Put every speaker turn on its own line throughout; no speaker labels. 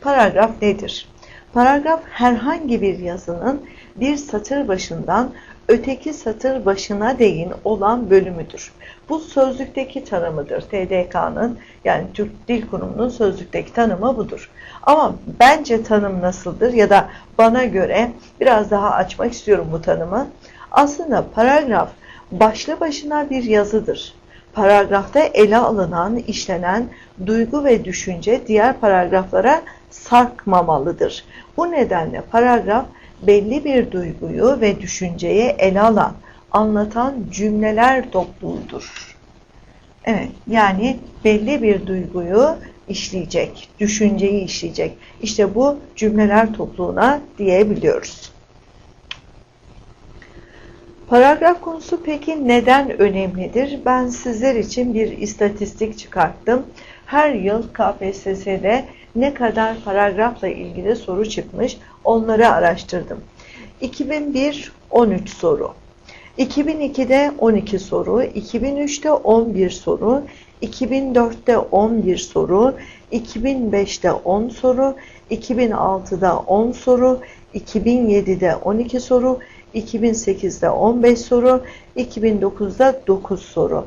Paragraf nedir? Paragraf herhangi bir yazının bir satır başından öteki satır başına değin olan bölümüdür. Bu sözlükteki tanımıdır. TDK'nın yani Türk Dil Kurumu'nun sözlükteki tanımı budur. Ama bence tanım nasıldır ya da bana göre biraz daha açmak istiyorum bu tanımı. Aslında paragraf başlı başına bir yazıdır. Paragrafta ele alınan, işlenen duygu ve düşünce diğer paragraflara sarkmamalıdır. Bu nedenle paragraf belli bir duyguyu ve düşünceyi ele alan, anlatan cümleler topluluğudur. Evet, yani belli bir duyguyu işleyecek, düşünceyi işleyecek. İşte bu cümleler topluluğuna diyebiliyoruz. Paragraf konusu peki neden önemlidir? Ben sizler için bir istatistik çıkarttım. Her yıl KPSS'de ne kadar paragrafla ilgili soru çıkmış onları araştırdım. 2001 13 soru. 2002'de 12 soru, 2003'te 11 soru, 2004'te 11 soru, 2005'te 10 soru, 2006'da 10 soru, 2007'de 12 soru, 2008'de 15 soru, 2009'da 9 soru.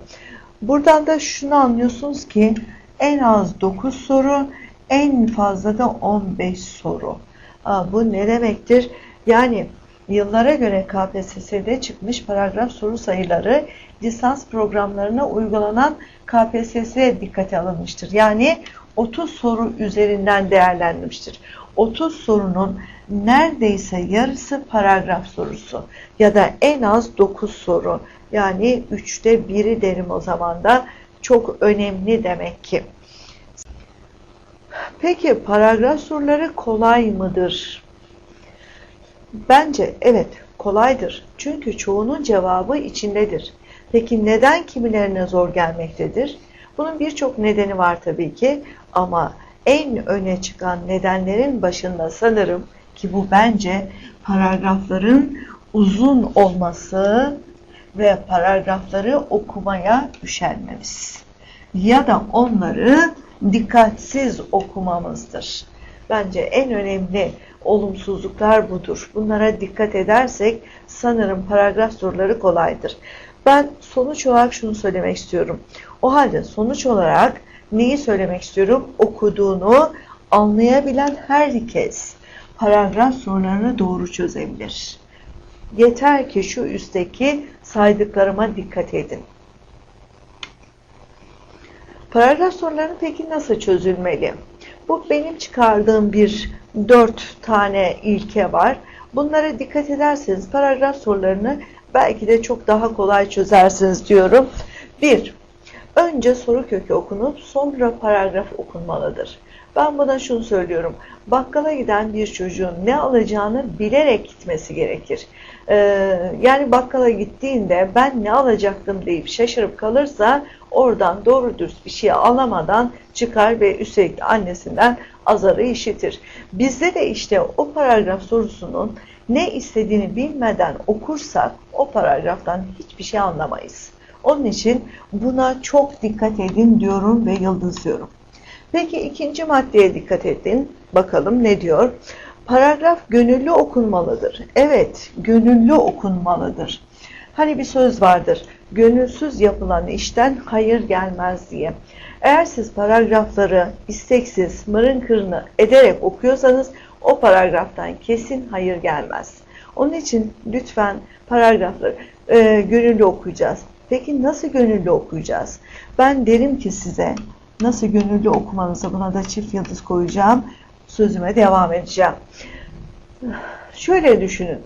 Buradan da şunu anlıyorsunuz ki en az 9 soru, en fazla da 15 soru. Aa, bu ne demektir? Yani yıllara göre KPSS'de çıkmış paragraf soru sayıları lisans programlarına uygulanan KPSS'ye dikkate alınmıştır. Yani 30 soru üzerinden değerlenmiştir. 30 sorunun neredeyse yarısı paragraf sorusu ya da en az 9 soru. Yani 3'te 1'i derim o zaman da çok önemli demek ki. Peki paragraf soruları kolay mıdır? Bence evet kolaydır. Çünkü çoğunun cevabı içindedir. Peki neden kimilerine zor gelmektedir? Bunun birçok nedeni var tabii ki ama en öne çıkan nedenlerin başında sanırım ki bu bence paragrafların uzun olması ve paragrafları okumaya üşenmemiz ya da onları dikkatsiz okumamızdır. Bence en önemli olumsuzluklar budur. Bunlara dikkat edersek sanırım paragraf soruları kolaydır. Ben sonuç olarak şunu söylemek istiyorum. O halde sonuç olarak neyi söylemek istiyorum? Okuduğunu anlayabilen herkes paragraf sorularını doğru çözebilir. Yeter ki şu üstteki saydıklarıma dikkat edin. Paragraf soruları peki nasıl çözülmeli? Bu benim çıkardığım bir dört tane ilke var. Bunlara dikkat ederseniz paragraf sorularını belki de çok daha kolay çözersiniz diyorum. Bir, önce soru kökü okunup sonra paragraf okunmalıdır. Ben buna şunu söylüyorum. Bakkala giden bir çocuğun ne alacağını bilerek gitmesi gerekir. Ee, yani bakkala gittiğinde ben ne alacaktım deyip şaşırıp kalırsa oradan doğru dürüst bir şey alamadan çıkar ve üstelik annesinden azarı işitir. Bizde de işte o paragraf sorusunun ne istediğini bilmeden okursak o paragraftan hiçbir şey anlamayız. Onun için buna çok dikkat edin diyorum ve yıldızlıyorum. Peki ikinci maddeye dikkat edin. Bakalım ne diyor? Paragraf gönüllü okunmalıdır. Evet, gönüllü okunmalıdır. Hani bir söz vardır. Gönülsüz yapılan işten hayır gelmez diye. Eğer siz paragrafları isteksiz, mırın kırını ederek okuyorsanız o paragraftan kesin hayır gelmez. Onun için lütfen paragrafları e, gönüllü okuyacağız. Peki nasıl gönüllü okuyacağız? Ben derim ki size nasıl gönüllü okumanızı buna da çift yıldız koyacağım. Sözüme devam edeceğim. Şöyle düşünün.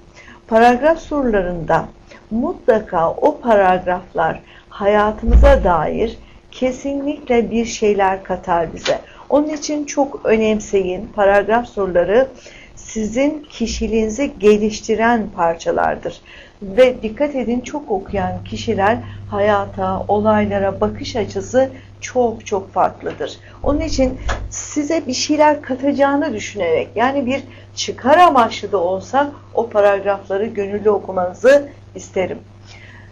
Paragraf sorularında mutlaka o paragraflar hayatımıza dair kesinlikle bir şeyler katar bize. Onun için çok önemseyin. Paragraf soruları sizin kişiliğinizi geliştiren parçalardır. Ve dikkat edin çok okuyan kişiler hayata, olaylara bakış açısı çok çok farklıdır. Onun için size bir şeyler katacağını düşünerek yani bir çıkar amaçlı da olsa o paragrafları gönüllü okumanızı isterim.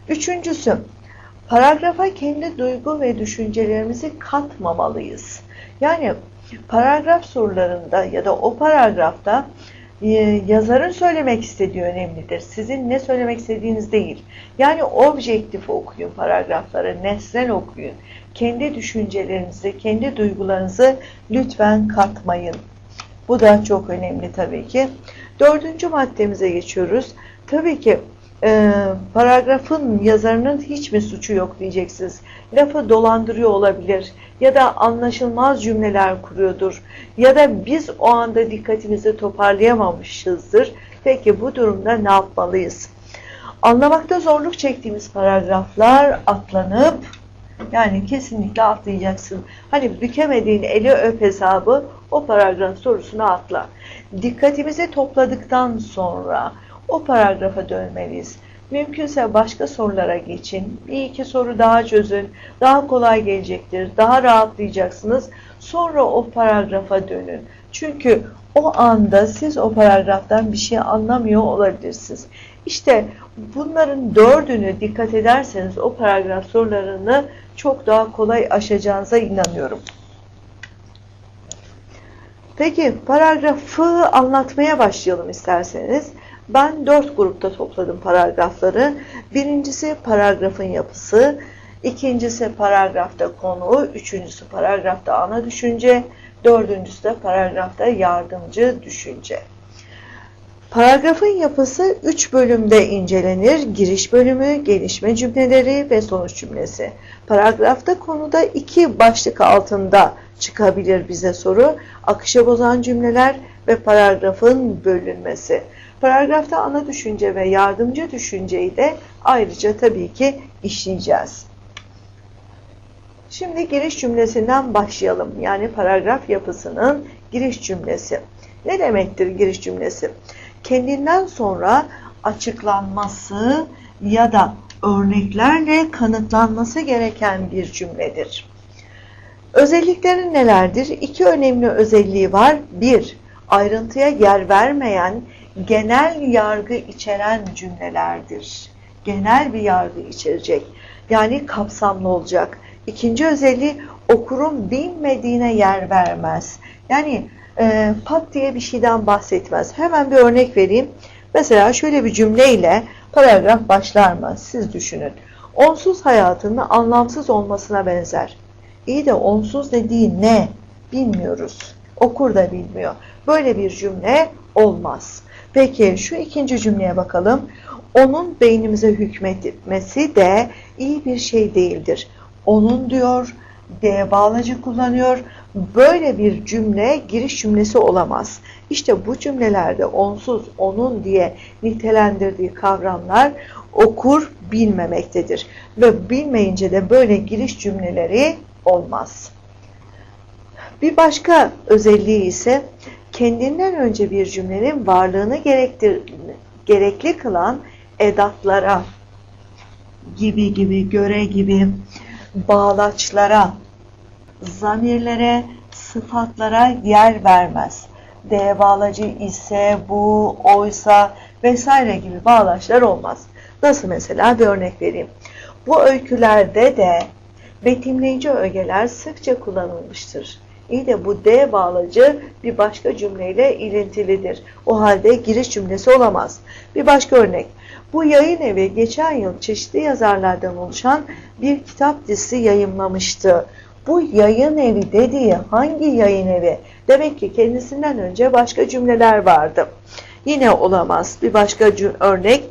Üçüncüsü, paragrafa kendi duygu ve düşüncelerimizi katmamalıyız. Yani paragraf sorularında ya da o paragrafta yazarın söylemek istediği önemlidir. Sizin ne söylemek istediğiniz değil. Yani objektif okuyun paragrafları, nesnel okuyun. Kendi düşüncelerinizi, kendi duygularınızı lütfen katmayın. Bu da çok önemli tabii ki. Dördüncü maddemize geçiyoruz. Tabii ki e, paragrafın yazarının hiç mi suçu yok diyeceksiniz. Lafı dolandırıyor olabilir ya da anlaşılmaz cümleler kuruyordur ya da biz o anda dikkatimizi toparlayamamışızdır. Peki bu durumda ne yapmalıyız? Anlamakta zorluk çektiğimiz paragraflar atlanıp yani kesinlikle atlayacaksın. Hani bükemediğin eli öp hesabı o paragraf sorusuna atla. Dikkatimizi topladıktan sonra o paragrafa dönmeliyiz. Mümkünse başka sorulara geçin. Bir iki soru daha çözün. Daha kolay gelecektir. Daha rahatlayacaksınız. Sonra o paragrafa dönün. Çünkü o anda siz o paragraftan bir şey anlamıyor olabilirsiniz. İşte bunların dördünü dikkat ederseniz o paragraf sorularını çok daha kolay aşacağınıza inanıyorum. Peki paragrafı anlatmaya başlayalım isterseniz. Ben dört grupta topladım paragrafları. Birincisi paragrafın yapısı, ikincisi paragrafta konu, üçüncüsü paragrafta ana düşünce, dördüncüsü de paragrafta yardımcı düşünce. Paragrafın yapısı üç bölümde incelenir. Giriş bölümü, gelişme cümleleri ve sonuç cümlesi. Paragrafta konuda iki başlık altında çıkabilir bize soru. Akışa bozan cümleler ve paragrafın bölünmesi. Paragrafta ana düşünce ve yardımcı düşünceyi de ayrıca tabii ki işleyeceğiz. Şimdi giriş cümlesinden başlayalım. Yani paragraf yapısının giriş cümlesi. Ne demektir giriş cümlesi? Kendinden sonra açıklanması ya da örneklerle kanıtlanması gereken bir cümledir. Özellikleri nelerdir? İki önemli özelliği var. Bir, ayrıntıya yer vermeyen, genel yargı içeren cümlelerdir. Genel bir yargı içerecek. Yani kapsamlı olacak. İkinci özelliği okurun bilmediğine yer vermez. Yani e, pat diye bir şeyden bahsetmez. Hemen bir örnek vereyim. Mesela şöyle bir cümleyle paragraf başlar mı? Siz düşünün. Onsuz hayatının anlamsız olmasına benzer. İyi de onsuz dediği ne? Bilmiyoruz. Okur da bilmiyor. Böyle bir cümle olmaz. Peki şu ikinci cümleye bakalım. Onun beynimize hükmetmesi de iyi bir şey değildir. Onun diyor, D bağlacı kullanıyor. Böyle bir cümle giriş cümlesi olamaz. İşte bu cümlelerde onsuz, onun diye nitelendirdiği kavramlar okur bilmemektedir. Ve bilmeyince de böyle giriş cümleleri olmaz. Bir başka özelliği ise kendinden önce bir cümlenin varlığını gerektir, gerekli kılan edatlara gibi gibi, göre gibi, bağlaçlara, zamirlere, sıfatlara yer vermez. D bağlacı ise, bu, oysa vesaire gibi bağlaçlar olmaz. Nasıl mesela bir örnek vereyim. Bu öykülerde de betimleyici ögeler sıkça kullanılmıştır. İyi de bu D bağlacı bir başka cümleyle ilintilidir. O halde giriş cümlesi olamaz. Bir başka örnek. Bu yayın evi geçen yıl çeşitli yazarlardan oluşan bir kitap dizisi yayımlamıştı. Bu yayın evi dediği hangi yayın evi? Demek ki kendisinden önce başka cümleler vardı. Yine olamaz. Bir başka örnek.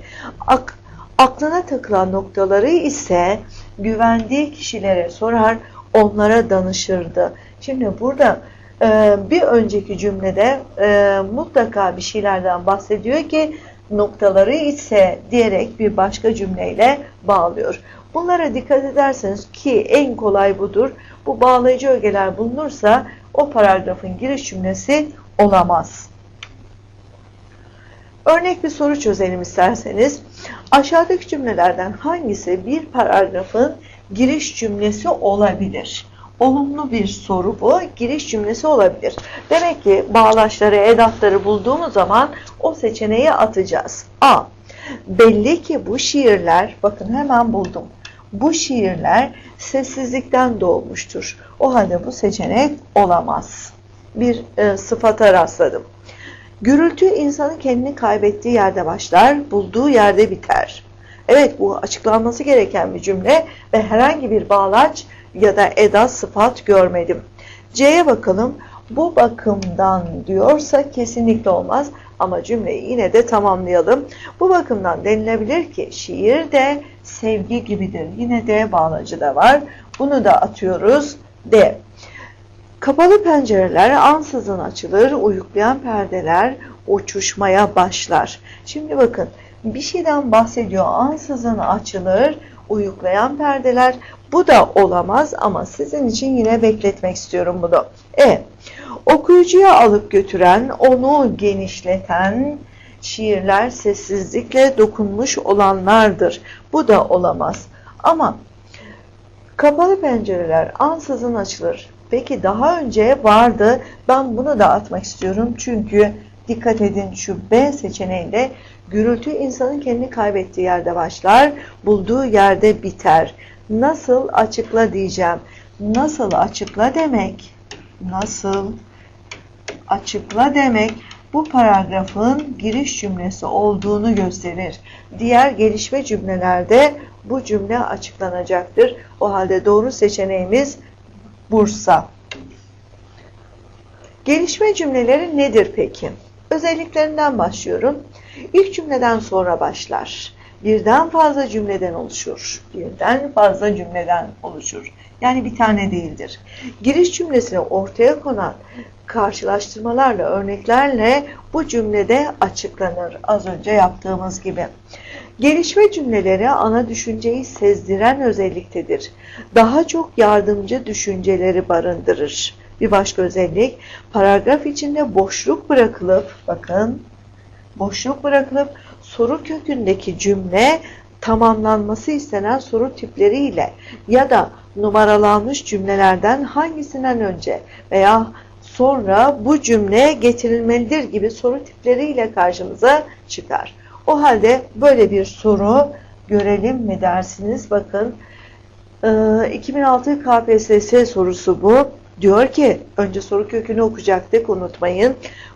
Ak aklına takılan noktaları ise güvendiği kişilere sorar, onlara danışırdı. Şimdi burada e, bir önceki cümlede e, mutlaka bir şeylerden bahsediyor ki noktaları ise diyerek bir başka cümleyle bağlıyor. Bunlara dikkat ederseniz ki en kolay budur. Bu bağlayıcı ögeler bulunursa o paragrafın giriş cümlesi olamaz. Örnek bir soru çözelim isterseniz. Aşağıdaki cümlelerden hangisi bir paragrafın giriş cümlesi olabilir? Olumlu bir soru bu. Giriş cümlesi olabilir. Demek ki bağlaçları, edatları bulduğumuz zaman o seçeneği atacağız. A. Belli ki bu şiirler, bakın hemen buldum. Bu şiirler sessizlikten doğmuştur. O halde bu seçenek olamaz. bir e, sıfata rastladım. Gürültü insanın kendini kaybettiği yerde başlar, bulduğu yerde biter. Evet bu açıklanması gereken bir cümle ve herhangi bir bağlaç ya da eda sıfat görmedim. C'ye bakalım. Bu bakımdan diyorsa kesinlikle olmaz ama cümleyi yine de tamamlayalım. Bu bakımdan denilebilir ki şiir de sevgi gibidir. Yine de bağlacı da var. Bunu da atıyoruz. D. Kapalı pencereler ansızın açılır, uyuklayan perdeler uçuşmaya başlar. Şimdi bakın bir şeyden bahsediyor. Ansızın açılır, uyuklayan perdeler. Bu da olamaz ama sizin için yine bekletmek istiyorum bunu. E. Okuyucuya alıp götüren, onu genişleten şiirler sessizlikle dokunmuş olanlardır. Bu da olamaz. Ama kapalı pencereler ansızın açılır. Peki daha önce vardı. Ben bunu da atmak istiyorum. Çünkü dikkat edin şu B seçeneğinde gürültü insanın kendini kaybettiği yerde başlar, bulduğu yerde biter. Nasıl açıkla diyeceğim. Nasıl açıkla demek? Nasıl açıkla demek bu paragrafın giriş cümlesi olduğunu gösterir. Diğer gelişme cümlelerde bu cümle açıklanacaktır. O halde doğru seçeneğimiz Bursa. Gelişme cümleleri nedir peki? Özelliklerinden başlıyorum. İlk cümleden sonra başlar. Birden fazla cümleden oluşur. Birden fazla cümleden oluşur. Yani bir tane değildir. Giriş cümlesine ortaya konan karşılaştırmalarla, örneklerle bu cümlede açıklanır. Az önce yaptığımız gibi. Gelişme cümleleri ana düşünceyi sezdiren özelliktedir. Daha çok yardımcı düşünceleri barındırır. Bir başka özellik, paragraf içinde boşluk bırakılıp, bakın, boşluk bırakılıp soru kökündeki cümle tamamlanması istenen soru tipleriyle ya da numaralanmış cümlelerden hangisinden önce veya sonra bu cümle getirilmelidir gibi soru tipleriyle karşımıza çıkar. O halde böyle bir soru görelim mi dersiniz? Bakın 2006 KPSS sorusu bu. Diyor ki önce soru kökünü okuyacaktık unutmayın.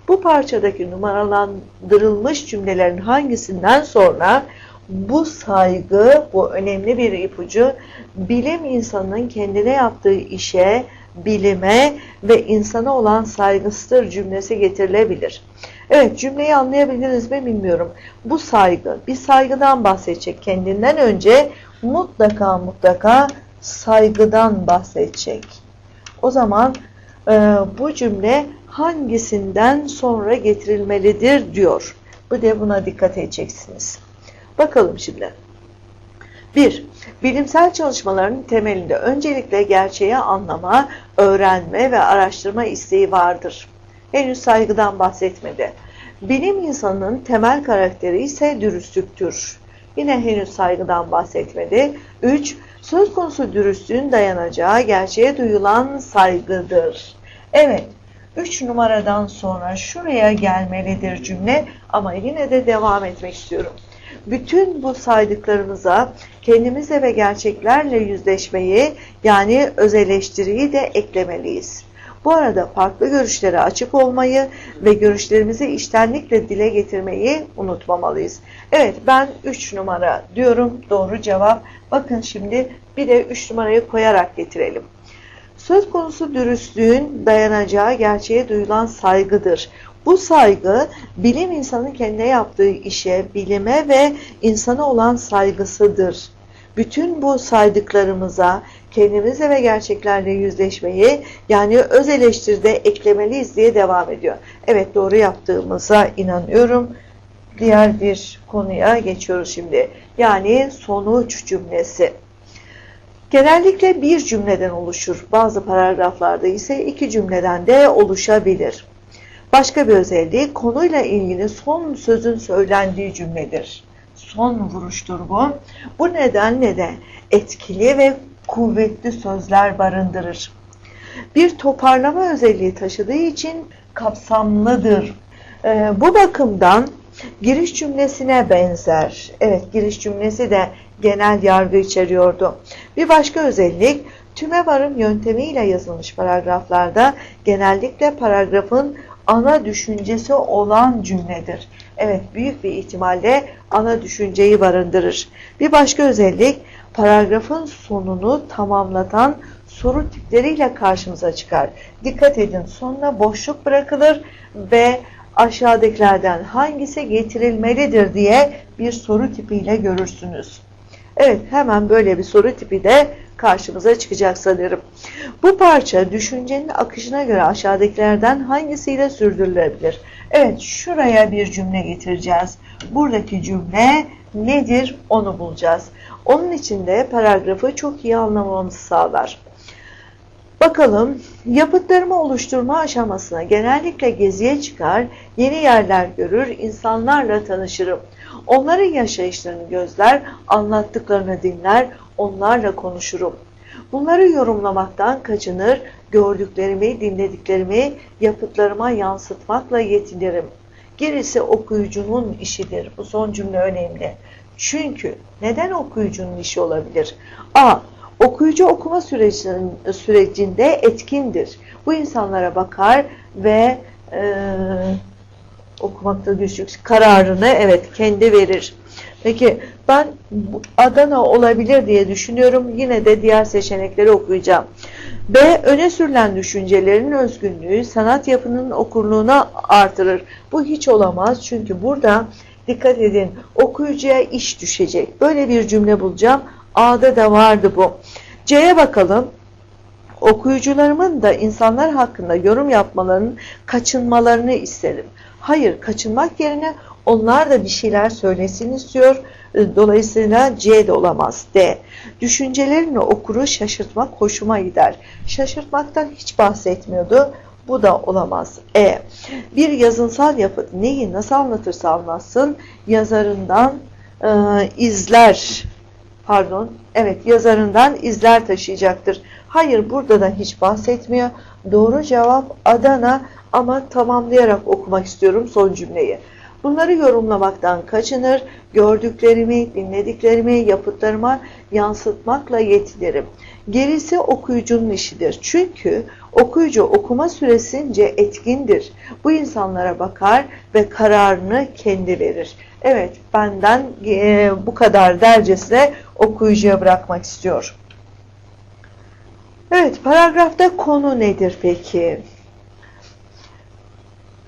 Bu parçadaki numaralandırılmış cümlelerin hangisinden sonra bu saygı, bu önemli bir ipucu, bilim insanının kendine yaptığı işe, bilime ve insana olan saygısıdır cümlesi getirilebilir. Evet cümleyi anlayabildiniz mi bilmiyorum. Bu saygı, bir saygıdan bahsedecek. Kendinden önce mutlaka mutlaka saygıdan bahsedecek. O zaman bu cümle hangisinden sonra getirilmelidir diyor. Bu de buna dikkat edeceksiniz. Bakalım şimdi. 1. Bilimsel çalışmaların temelinde öncelikle gerçeği anlama, öğrenme ve araştırma isteği vardır. Henüz saygıdan bahsetmedi. Bilim insanının temel karakteri ise dürüstlüktür. Yine henüz saygıdan bahsetmedi. 3. Söz konusu dürüstlüğün dayanacağı gerçeğe duyulan saygıdır. Evet, 3 numaradan sonra şuraya gelmelidir cümle ama yine de devam etmek istiyorum. Bütün bu saydıklarımıza kendimizle ve gerçeklerle yüzleşmeyi yani öz eleştiriyi de eklemeliyiz. Bu arada farklı görüşlere açık olmayı ve görüşlerimizi iştenlikle dile getirmeyi unutmamalıyız. Evet ben 3 numara diyorum doğru cevap. Bakın şimdi bir de 3 numarayı koyarak getirelim. Söz konusu dürüstlüğün dayanacağı gerçeğe duyulan saygıdır. Bu saygı bilim insanın kendine yaptığı işe, bilime ve insana olan saygısıdır. Bütün bu saydıklarımıza kendimizle ve gerçeklerle yüzleşmeyi yani öz eleştiride eklemeliyiz diye devam ediyor. Evet doğru yaptığımıza inanıyorum. Diğer bir konuya geçiyoruz şimdi. Yani sonuç cümlesi. Genellikle bir cümleden oluşur. Bazı paragraflarda ise iki cümleden de oluşabilir. Başka bir özelliği konuyla ilgili son sözün söylendiği cümledir. Son vuruştur bu. Bu nedenle de etkili ve kuvvetli sözler barındırır. Bir toparlama özelliği taşıdığı için kapsamlıdır. Ee, bu bakımdan giriş cümlesine benzer. Evet giriş cümlesi de genel yargı içeriyordu. Bir başka özellik Tüme varım yöntemiyle yazılmış paragraflarda genellikle paragrafın ana düşüncesi olan cümledir. Evet, büyük bir ihtimalle ana düşünceyi barındırır. Bir başka özellik, paragrafın sonunu tamamlatan soru tipleriyle karşımıza çıkar. Dikkat edin, sonuna boşluk bırakılır ve aşağıdakilerden hangisi getirilmelidir diye bir soru tipiyle görürsünüz. Evet, hemen böyle bir soru tipi de karşımıza çıkacak sanırım. Bu parça düşüncenin akışına göre aşağıdakilerden hangisiyle sürdürülebilir? Evet, şuraya bir cümle getireceğiz. Buradaki cümle nedir onu bulacağız. Onun için de paragrafı çok iyi anlamamızı sağlar. Bakalım, yapıtlarımı oluşturma aşamasına genellikle geziye çıkar, yeni yerler görür, insanlarla tanışırım. Onların yaşayışlarını gözler, anlattıklarını dinler, onlarla konuşurum. Bunları yorumlamaktan kaçınır, gördüklerimi, dinlediklerimi yapıtlarıma yansıtmakla yetinirim. Gerisi okuyucunun işidir. Bu son cümle önemli. Çünkü neden okuyucunun işi olabilir? A. Okuyucu okuma sürecinde etkindir. Bu insanlara bakar ve e, okumakta güçlük kararını evet kendi verir. Peki ben Adana olabilir diye düşünüyorum. Yine de diğer seçenekleri okuyacağım. B. Öne sürülen düşüncelerin özgünlüğü sanat yapının okurluğuna artırır. Bu hiç olamaz çünkü burada dikkat edin okuyucuya iş düşecek. Böyle bir cümle bulacağım. A'da da vardı bu. C'ye bakalım. Okuyucularımın da insanlar hakkında yorum yapmalarının kaçınmalarını isterim. Hayır, kaçınmak yerine onlar da bir şeyler söylesin istiyor. Dolayısıyla C de olamaz. D. Düşüncelerini okuru şaşırtmak hoşuma gider. Şaşırtmaktan hiç bahsetmiyordu. Bu da olamaz. E. Bir yazınsal yapıt neyi nasıl anlatırsa anlatsın yazarından e, izler pardon evet yazarından izler taşıyacaktır. Hayır burada da hiç bahsetmiyor. Doğru cevap Adana ama tamamlayarak okumak istiyorum son cümleyi. Bunları yorumlamaktan kaçınır, gördüklerimi, dinlediklerimi yapıtlarıma yansıtmakla yetinirim. Gerisi okuyucunun işidir. Çünkü okuyucu okuma süresince etkindir. Bu insanlara bakar ve kararını kendi verir. Evet, benden e, bu kadar dercesine okuyucuya bırakmak istiyor. Evet, paragrafta konu nedir peki?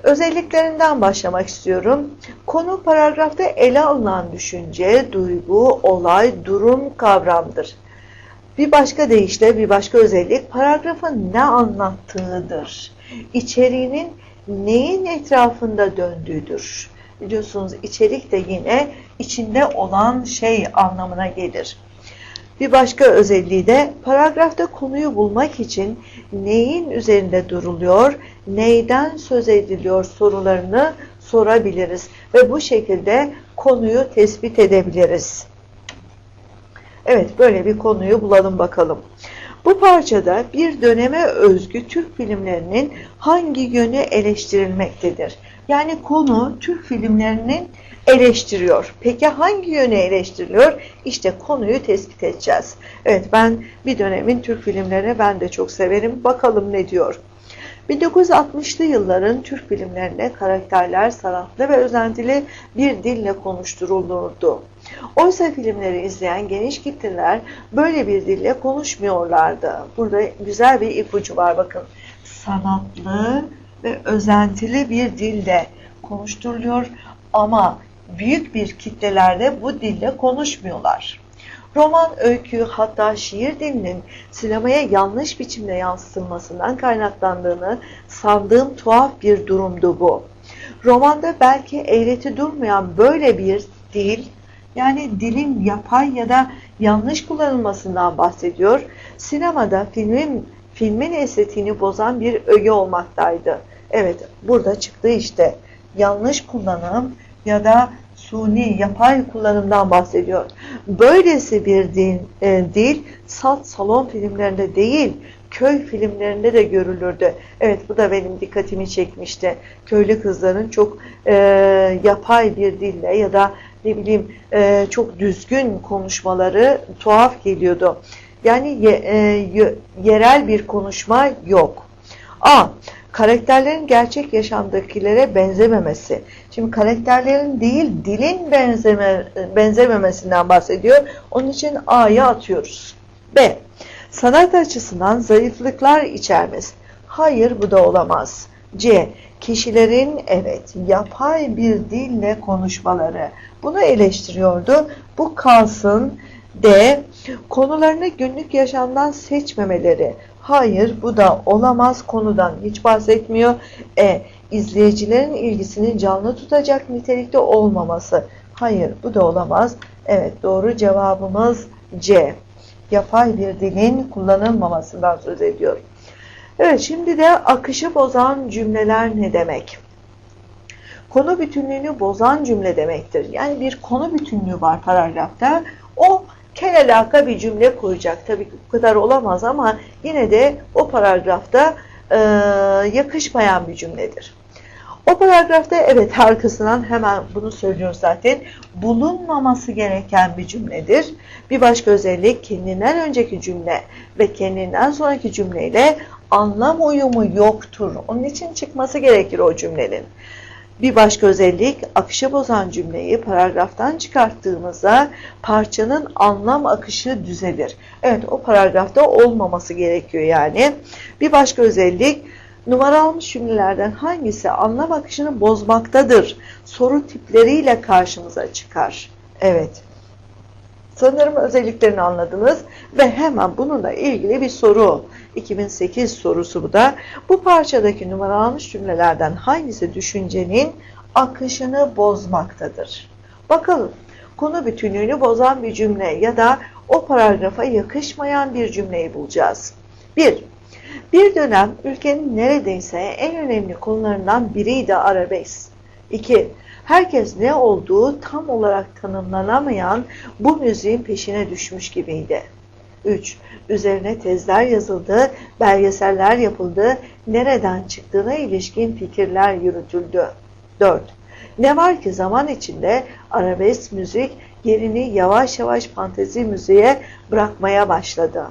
Özelliklerinden başlamak istiyorum. Konu paragrafta ele alınan düşünce, duygu, olay, durum, kavramdır. Bir başka deyişle bir başka özellik paragrafın ne anlattığıdır. İçeriğinin neyin etrafında döndüğüdür. Biliyorsunuz içerik de yine içinde olan şey anlamına gelir. Bir başka özelliği de paragrafta konuyu bulmak için neyin üzerinde duruluyor, neyden söz ediliyor sorularını sorabiliriz ve bu şekilde konuyu tespit edebiliriz. Evet böyle bir konuyu bulalım bakalım. Bu parçada bir döneme özgü Türk filmlerinin hangi yönü eleştirilmektedir? Yani konu Türk filmlerinin eleştiriyor. Peki hangi yönü eleştiriliyor? İşte konuyu tespit edeceğiz. Evet ben bir dönemin Türk filmlerini ben de çok severim. Bakalım ne diyor. 1960'lı yılların Türk filmlerinde karakterler sanatlı ve özentili bir dille konuşturulurdu. Oysa filmleri izleyen geniş kitleler böyle bir dille konuşmuyorlardı. Burada güzel bir ipucu var bakın. Sanatlı ve özentili bir dilde konuşturuluyor ama büyük bir kitlelerde bu dille konuşmuyorlar. Roman, öykü hatta şiir dilinin sinemaya yanlış biçimde yansıtılmasından kaynaklandığını sandığım tuhaf bir durumdu bu. Romanda belki eğreti durmayan böyle bir dil, yani dilin yapay ya da yanlış kullanılmasından bahsediyor. Sinemada filmin filmin estetiğini bozan bir öge olmaktaydı. Evet, burada çıktı işte. Yanlış kullanım ya da suni, yapay kullanımdan bahsediyor. Böylesi bir dil, e, dil salt salon filmlerinde değil, köy filmlerinde de görülürdü. Evet bu da benim dikkatimi çekmişti. Köylü kızların çok e, yapay bir dille ya da ne bileyim e, çok düzgün konuşmaları tuhaf geliyordu. Yani ye- e, yerel bir konuşma yok. A. Karakterlerin gerçek yaşamdakilere benzememesi. Şimdi karakterlerin değil dilin benzeme, benzememesinden bahsediyor. Onun için A'ya atıyoruz. B. Sanat açısından zayıflıklar içermez. Hayır bu da olamaz. C. Kişilerin evet yapay bir dille konuşmaları. Bunu eleştiriyordu. Bu kalsın. D. Konularını günlük yaşamdan seçmemeleri. Hayır bu da olamaz konudan hiç bahsetmiyor. E. izleyicilerin ilgisini canlı tutacak nitelikte olmaması. Hayır bu da olamaz. Evet doğru cevabımız C. Yapay bir dilin kullanılmamasından söz ediyor. Evet şimdi de akışı bozan cümleler ne demek? Konu bütünlüğünü bozan cümle demektir. Yani bir konu bütünlüğü var paragrafta. O kel alaka bir cümle kuracak. Tabii ki bu kadar olamaz ama yine de o paragrafta e, yakışmayan bir cümledir. O paragrafta evet arkasından hemen bunu söylüyor zaten bulunmaması gereken bir cümledir. Bir başka özellik kendinden önceki cümle ve kendinden sonraki cümleyle anlam uyumu yoktur. Onun için çıkması gerekir o cümlenin. Bir başka özellik akışı bozan cümleyi paragraftan çıkarttığımızda parçanın anlam akışı düzelir. Evet o paragrafta olmaması gerekiyor yani. Bir başka özellik numara almış cümlelerden hangisi anlam akışını bozmaktadır? Soru tipleriyle karşımıza çıkar. Evet. Sanırım özelliklerini anladınız ve hemen bununla ilgili bir soru. 2008 sorusu bu da. Bu parçadaki numaralanmış cümlelerden hangisi düşüncenin akışını bozmaktadır? Bakalım. Konu bütünlüğünü bozan bir cümle ya da o paragrafa yakışmayan bir cümleyi bulacağız. 1. Bir dönem ülkenin neredeyse en önemli konularından biriydi arabesk. 2. Herkes ne olduğu tam olarak tanımlanamayan bu müziğin peşine düşmüş gibiydi. 3. Üzerine tezler yazıldı, belgeseller yapıldı, nereden çıktığına ilişkin fikirler yürütüldü. 4. Ne var ki zaman içinde arabesk müzik yerini yavaş yavaş fantezi müziğe bırakmaya başladı.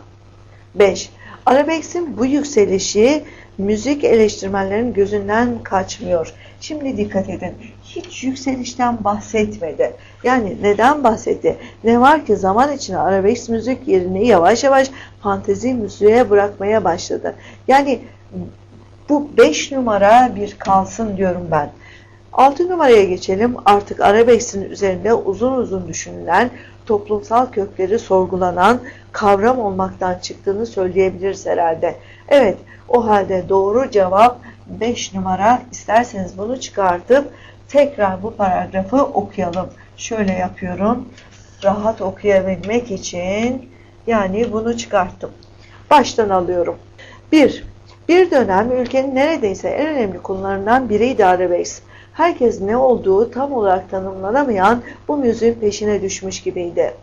5. Arabesk'in bu yükselişi müzik eleştirmenlerin gözünden kaçmıyor. Şimdi dikkat edin. Hiç yükselişten bahsetmedi. Yani neden bahsetti? Ne var ki zaman içinde arabesk müzik yerini yavaş yavaş fantezi müziğe bırakmaya başladı. Yani bu 5 numara bir kalsın diyorum ben. 6 numaraya geçelim. Artık arabesksin üzerinde uzun uzun düşünülen, toplumsal kökleri sorgulanan kavram olmaktan çıktığını söyleyebiliriz herhalde. Evet, o halde doğru cevap 5 numara. İsterseniz bunu çıkartıp tekrar bu paragrafı okuyalım. Şöyle yapıyorum. Rahat okuyabilmek için yani bunu çıkarttım. Baştan alıyorum. 1. Bir dönem ülkenin neredeyse en önemli konularından biriydi arabesk. Herkes ne olduğu tam olarak tanımlanamayan bu müziğin peşine düşmüş gibiydi.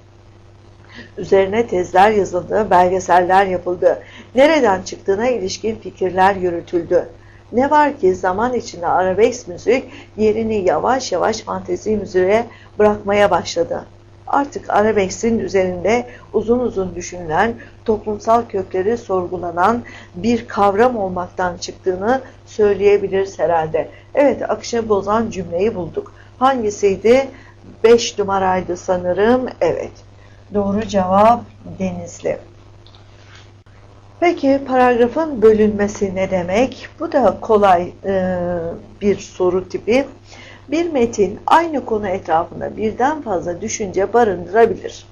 Üzerine tezler yazıldı, belgeseller yapıldı. Nereden çıktığına ilişkin fikirler yürütüldü. Ne var ki zaman içinde arabesk müzik yerini yavaş yavaş fantezi müziğe bırakmaya başladı. Artık arabesksin üzerinde uzun uzun düşünülen, toplumsal kökleri sorgulanan bir kavram olmaktan çıktığını söyleyebiliriz herhalde. Evet, akışı bozan cümleyi bulduk. Hangisiydi? 5 numaraydı sanırım. Evet. Doğru cevap Denizli. Peki paragrafın bölünmesi ne demek? Bu da kolay e, bir soru tipi. Bir metin aynı konu etrafında birden fazla düşünce barındırabilir.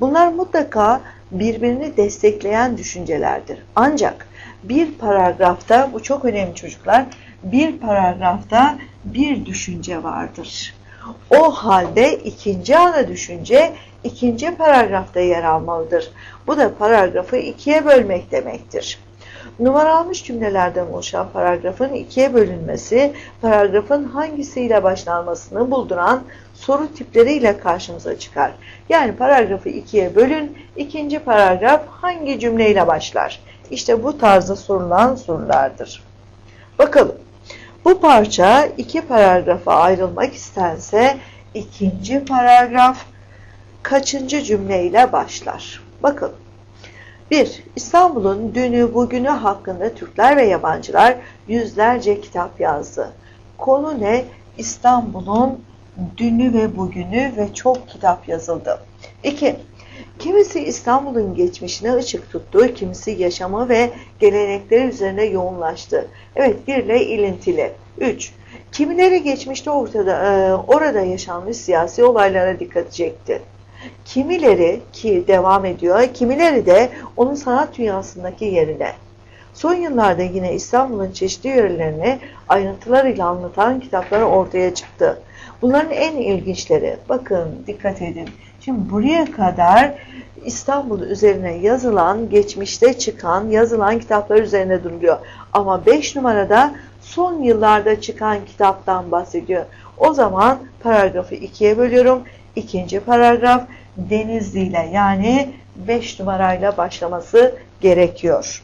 Bunlar mutlaka birbirini destekleyen düşüncelerdir. Ancak bir paragrafta, bu çok önemli çocuklar, bir paragrafta bir düşünce vardır. O halde ikinci ana düşünce ikinci paragrafta yer almalıdır. Bu da paragrafı ikiye bölmek demektir. Numaralmış cümlelerden oluşan paragrafın ikiye bölünmesi, paragrafın hangisiyle başlanmasını bulduran soru tipleriyle karşımıza çıkar. Yani paragrafı ikiye bölün, ikinci paragraf hangi cümleyle başlar? İşte bu tarzda sorulan sorulardır. Bakalım. Bu parça iki paragrafa ayrılmak istense ikinci paragraf kaçıncı cümleyle başlar? Bakın. 1. İstanbul'un dünü bugünü hakkında Türkler ve yabancılar yüzlerce kitap yazdı. Konu ne? İstanbul'un dünü ve bugünü ve çok kitap yazıldı. 2. Kimisi İstanbul'un geçmişine ışık tuttu, kimisi yaşamı ve gelenekleri üzerine yoğunlaştı. Evet, birle ilintili. 3. Kimileri geçmişte ortada, e, orada yaşanmış siyasi olaylara dikkat çekti. Kimileri ki devam ediyor, kimileri de onun sanat dünyasındaki yerine. Son yıllarda yine İstanbul'un çeşitli yörelerini ayrıntılarıyla anlatan kitaplar ortaya çıktı. Bunların en ilginçleri, bakın dikkat edin. Şimdi buraya kadar İstanbul üzerine yazılan, geçmişte çıkan, yazılan kitaplar üzerine duruluyor. Ama 5 numarada son yıllarda çıkan kitaptan bahsediyor. O zaman paragrafı ikiye bölüyorum. İkinci paragraf Denizli ile yani 5 numarayla başlaması gerekiyor.